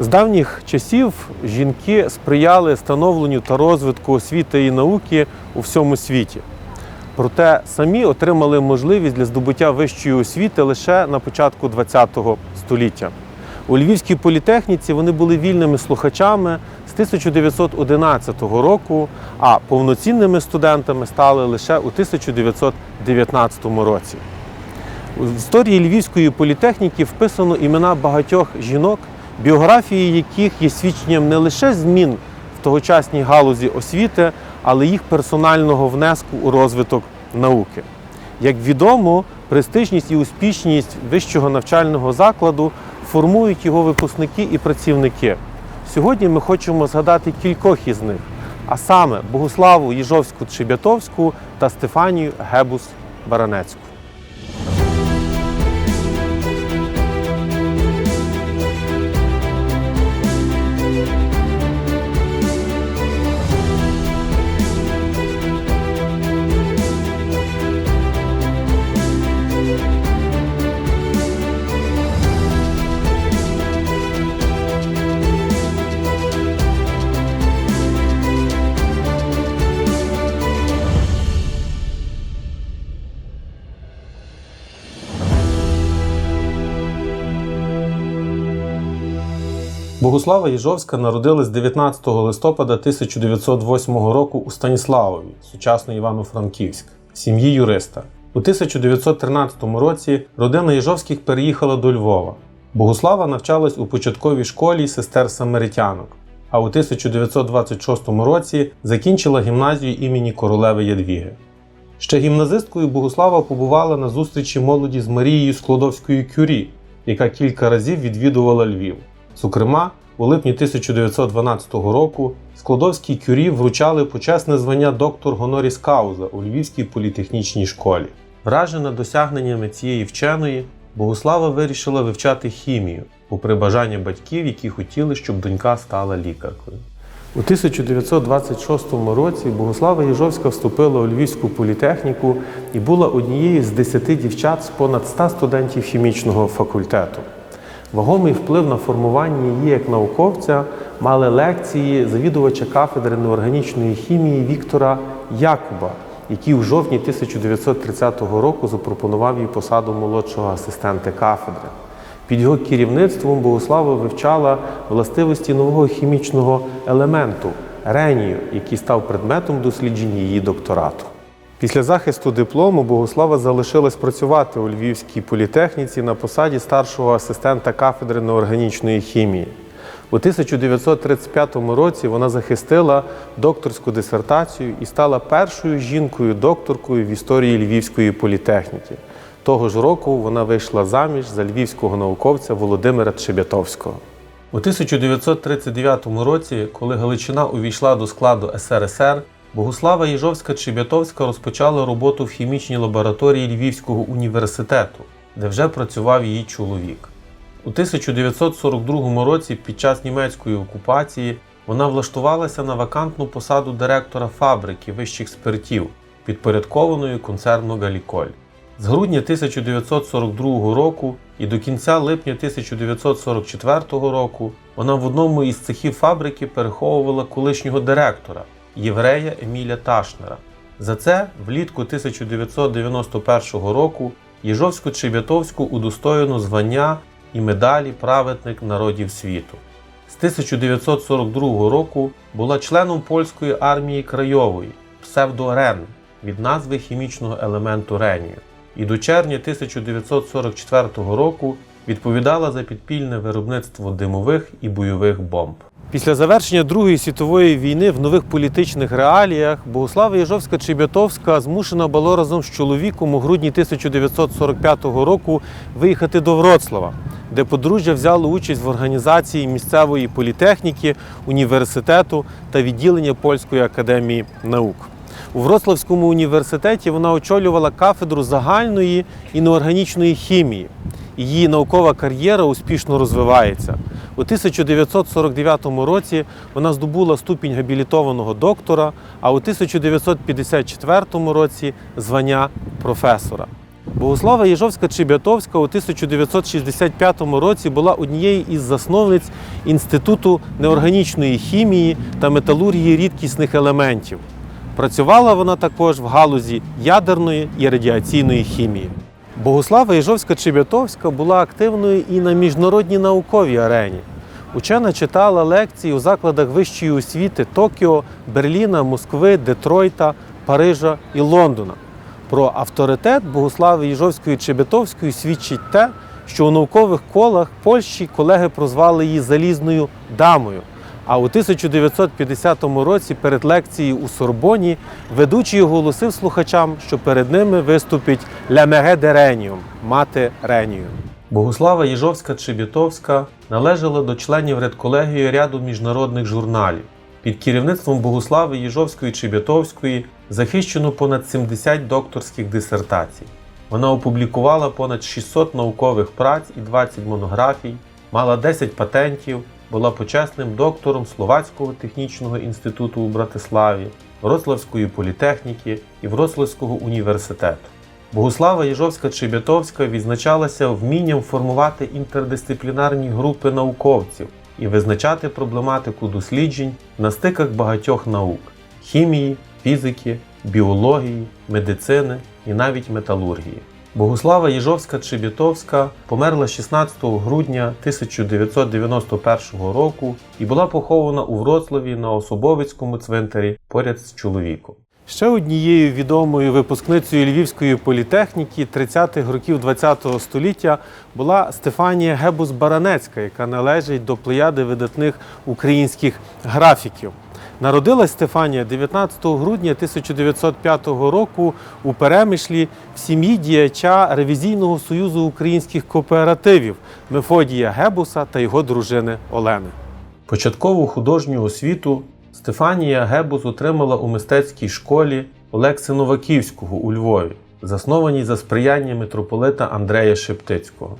З давніх часів жінки сприяли становленню та розвитку освіти і науки у всьому світі. Проте самі отримали можливість для здобуття вищої освіти лише на початку ХХ століття. У Львівській політехніці вони були вільними слухачами з 1911 року, а повноцінними студентами стали лише у 1919 році. В історії Львівської політехніки вписано імена багатьох жінок, біографії яких є свідченням не лише змін в тогочасній галузі освіти, але їх персонального внеску у розвиток науки. Як відомо, престижність і успішність вищого навчального закладу формують його випускники і працівники. Сьогодні ми хочемо згадати кількох із них, а саме Богуславу Їжовську Чебятовську та Стефанію Гебус Баранецьку. Богуслава Їжовська народилась 19 листопада 1908 року у Станіславові, сучасно Івано-Франківськ, сім'ї юриста. У 1913 році родина Їжовських переїхала до Львова. Богуслава навчалась у початковій школі сестер самаритянок, а у 1926 році закінчила гімназію імені королеви Ядвіги. Ще гімназисткою Богуслава побувала на зустрічі молоді з Марією Складовською Кюрі, яка кілька разів відвідувала Львів. Зокрема, у липні 1912 року Складовській кюрі вручали почесне звання доктор Гоноріс Кауза у Львівській політехнічній школі. Вражена досягненнями цієї вченої, Богуслава вирішила вивчати хімію, попри бажання батьків, які хотіли, щоб донька стала лікаркою. У 1926 році Богослава Єжовська вступила у Львівську політехніку і була однією з 10 дівчат з понад 100 студентів хімічного факультету. Вагомий вплив на формування її як науковця мали лекції завідувача кафедри неорганічної хімії Віктора Якуба, який у жовтні 1930 року запропонував їй посаду молодшого асистента кафедри. Під його керівництвом Богослава вивчала властивості нового хімічного елементу ренію, який став предметом досліджень її докторату. Після захисту диплому Богослава залишилась працювати у Львівській політехніці на посаді старшого асистента кафедри неорганічної хімії. У 1935 році вона захистила докторську дисертацію і стала першою жінкою-докторкою в історії Львівської політехніки. Того ж року вона вийшла заміж за львівського науковця Володимира Чебятовського. У 1939 році, коли Галичина увійшла до складу СРСР, Богуслава Їжовська Чебятовська розпочала роботу в хімічній лабораторії Львівського університету, де вже працював її чоловік. У 1942 році, під час німецької окупації, вона влаштувалася на вакантну посаду директора фабрики вищих спиртів, підпорядкованої концерну Галіколь. З грудня 1942 року і до кінця липня 1944 року вона в одному із цехів фабрики переховувала колишнього директора єврея Еміля Ташнера. За це влітку 1991 року Єжовську Чебятовську удостоєно звання і медалі Праведник народів світу. З 1942 року була членом польської армії Крайової псевдо-РЕН від назви хімічного елементу ренію і до червня 1944 року відповідала за підпільне виробництво димових і бойових бомб. Після завершення Другої світової війни в нових політичних реаліях Богослава Єжовська Чебятовська змушена була разом з чоловіком у грудні 1945 року виїхати до Вроцлава, де подружжя взяло участь в організації місцевої політехніки, університету та відділення Польської академії наук. У Вроцлавському університеті вона очолювала кафедру загальної і неорганічної хімії. Її наукова кар'єра успішно розвивається. У 1949 році вона здобула ступінь габілітованого доктора, а у 1954 році звання професора. Богослава Єжовська Чебятовська у 1965 році була однією із засновниць Інституту неорганічної хімії та металургії рідкісних елементів. Працювала вона також в галузі ядерної і радіаційної хімії. Богослава Єжовська Чебятовська була активною і на міжнародній науковій арені. Учена читала лекції у закладах вищої освіти Токіо, Берліна, Москви, Детройта, Парижа і Лондона. Про авторитет Богослави Єжовської Чебятовської свідчить те, що у наукових колах Польщі колеги прозвали її залізною дамою. А у 1950 році перед лекцією у Сорбоні ведучий оголосив слухачам, що перед ними виступить Лемеге де Реніум мати Ренію. Богослава Єжовська Чебітовська належала до членів редколегії ряду міжнародних журналів. Під керівництвом Богослави Єжовської Чебітовської захищено понад 70 докторських дисертацій. Вона опублікувала понад 600 наукових праць і 20 монографій, мала 10 патентів, була почесним доктором Словацького технічного інституту у Братиславі, Вроцлавської політехніки і Вроцлавського університету. Богуслава Єжовська Чебятовська відзначалася вмінням формувати інтердисциплінарні групи науковців і визначати проблематику досліджень на стиках багатьох наук хімії, фізики, біології, медицини і навіть металургії. Богуслава Єжовська Чебітовська померла 16 грудня 1991 року і була похована у Вроцлаві на Особовицькому цвинтарі поряд з чоловіком. Ще однією відомою випускницею Львівської політехніки 30-х років ХХ століття була Стефанія Гебус Баранецька, яка належить до плеяди видатних українських графіків. Народилась Стефанія 19 грудня 1905 року у Перемишлі в сім'ї діяча Ревізійного союзу українських кооперативів Мефодія Гебуса та його дружини Олени. Початкову художню освіту Стефанія Гебус отримала у мистецькій школі Олекси Новаківського у Львові, заснованій за сприяння митрополита Андрея Шептицького.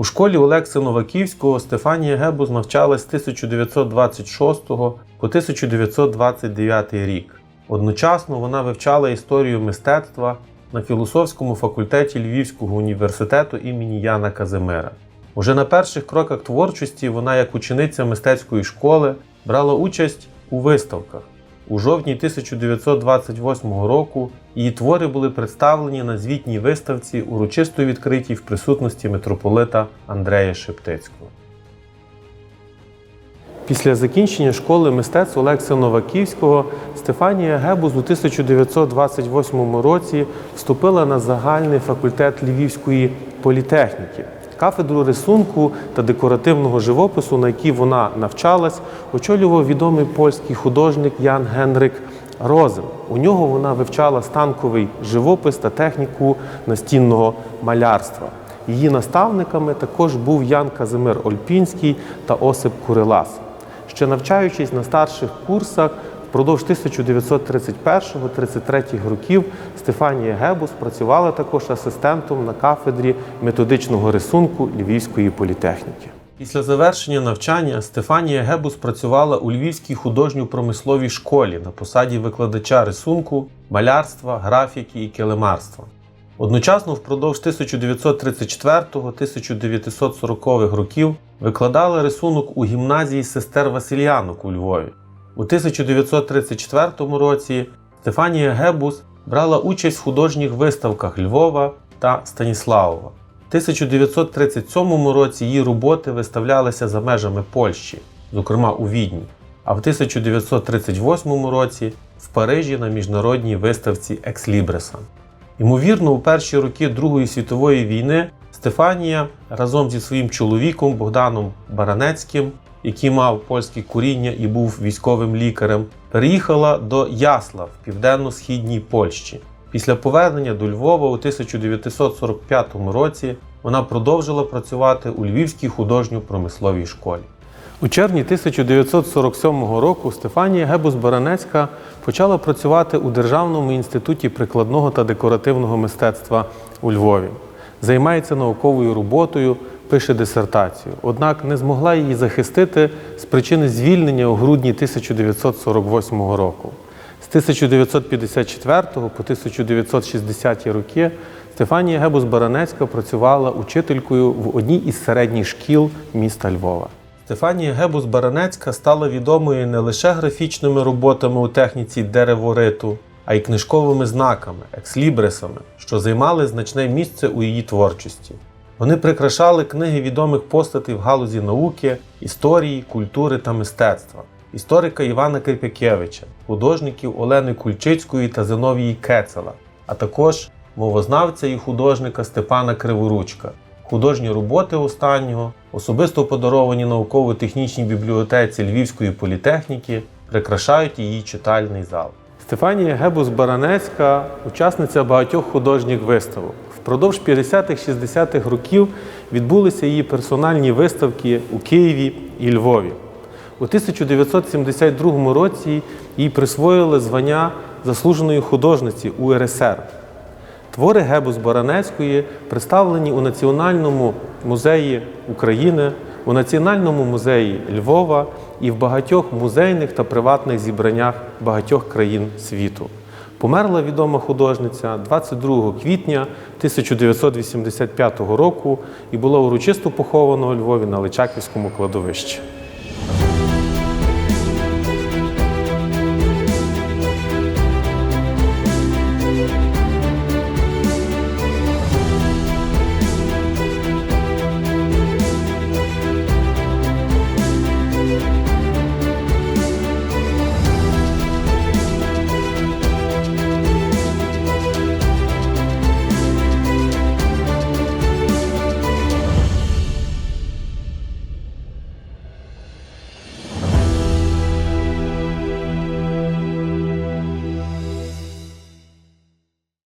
У школі Олекси Новаківського Стефанія Гебус навчалась з 1926 по 1929 рік. Одночасно вона вивчала історію мистецтва на філософському факультеті Львівського університету імені Яна Казимира. Уже на перших кроках творчості вона, як учениця мистецької школи, брала участь у виставках. У жовтні 1928 року її твори були представлені на звітній виставці урочисто відкритій в присутності митрополита Андрея Шептицького. Після закінчення школи мистецтв Олекса Новаківського Стефанія Гебус у 1928 році вступила на загальний факультет Львівської політехніки. Кафедру рисунку та декоративного живопису, на якій вона навчалась, очолював відомий польський художник Ян Генрик Розен. У нього вона вивчала станковий живопис та техніку настінного малярства. Її наставниками також був Ян Казимир Ольпінський та Осип Курилас. Ще навчаючись на старших курсах, впродовж 1931-33 років Стефанія Гебус працювала також асистентом на кафедрі методичного рисунку Львівської політехніки. Після завершення навчання Стефанія Гебус працювала у Львівській художньо-промисловій школі на посаді викладача рисунку, малярства, графіки і килимарства. Одночасно впродовж 1934-1940 років викладала рисунок у гімназії сестер Васильянок у Львові. У 1934 році Стефанія Гебус брала участь в художніх виставках Львова та Станіславова. У 1937 році її роботи виставлялися за межами Польщі, зокрема у Відні, а в 1938 році в Парижі на міжнародній виставці Екслібреса. Ймовірно, у перші роки Другої світової війни Стефанія разом зі своїм чоловіком Богданом Баранецьким, який мав польське коріння і був військовим лікарем, переїхала до Ясла в південно-східній Польщі. Після повернення до Львова у 1945 році вона продовжила працювати у Львівській художньо-промисловій школі. У червні 1947 року Стефанія Гебус Баранецька почала працювати у Державному інституті прикладного та декоративного мистецтва у Львові. Займається науковою роботою, пише дисертацію, однак не змогла її захистити з причини звільнення у грудні 1948 року. З 1954 по 1960 роки Стефанія Гебус Баранецька працювала учителькою в одній із середніх шкіл міста Львова. Стефанія Гебус Баранецька стала відомою не лише графічними роботами у техніці деревориту, а й книжковими знаками, екслібрисами, що займали значне місце у її творчості. Вони прикрашали книги відомих постатей в галузі науки, історії, культури та мистецтва, історика Івана Кирпякевича, художників Олени Кульчицької та Зиновії Кецела, а також мовознавця і художника Степана Криворучка. Художні роботи останнього, особисто подаровані науково-технічній бібліотеці Львівської політехніки, прикрашають її читальний зал. Стефанія Гебус Баранецька учасниця багатьох художніх виставок. Впродовж 50-60-х років відбулися її персональні виставки у Києві і Львові. У 1972 році їй присвоїли звання заслуженої художниці УРСР. Твори Гебус Баранецької представлені у Національному музеї України, у Національному музеї Львова і в багатьох музейних та приватних зібраннях багатьох країн світу. Померла відома художниця 22 квітня 1985 року і була урочисто похована у Львові на Личаківському кладовищі.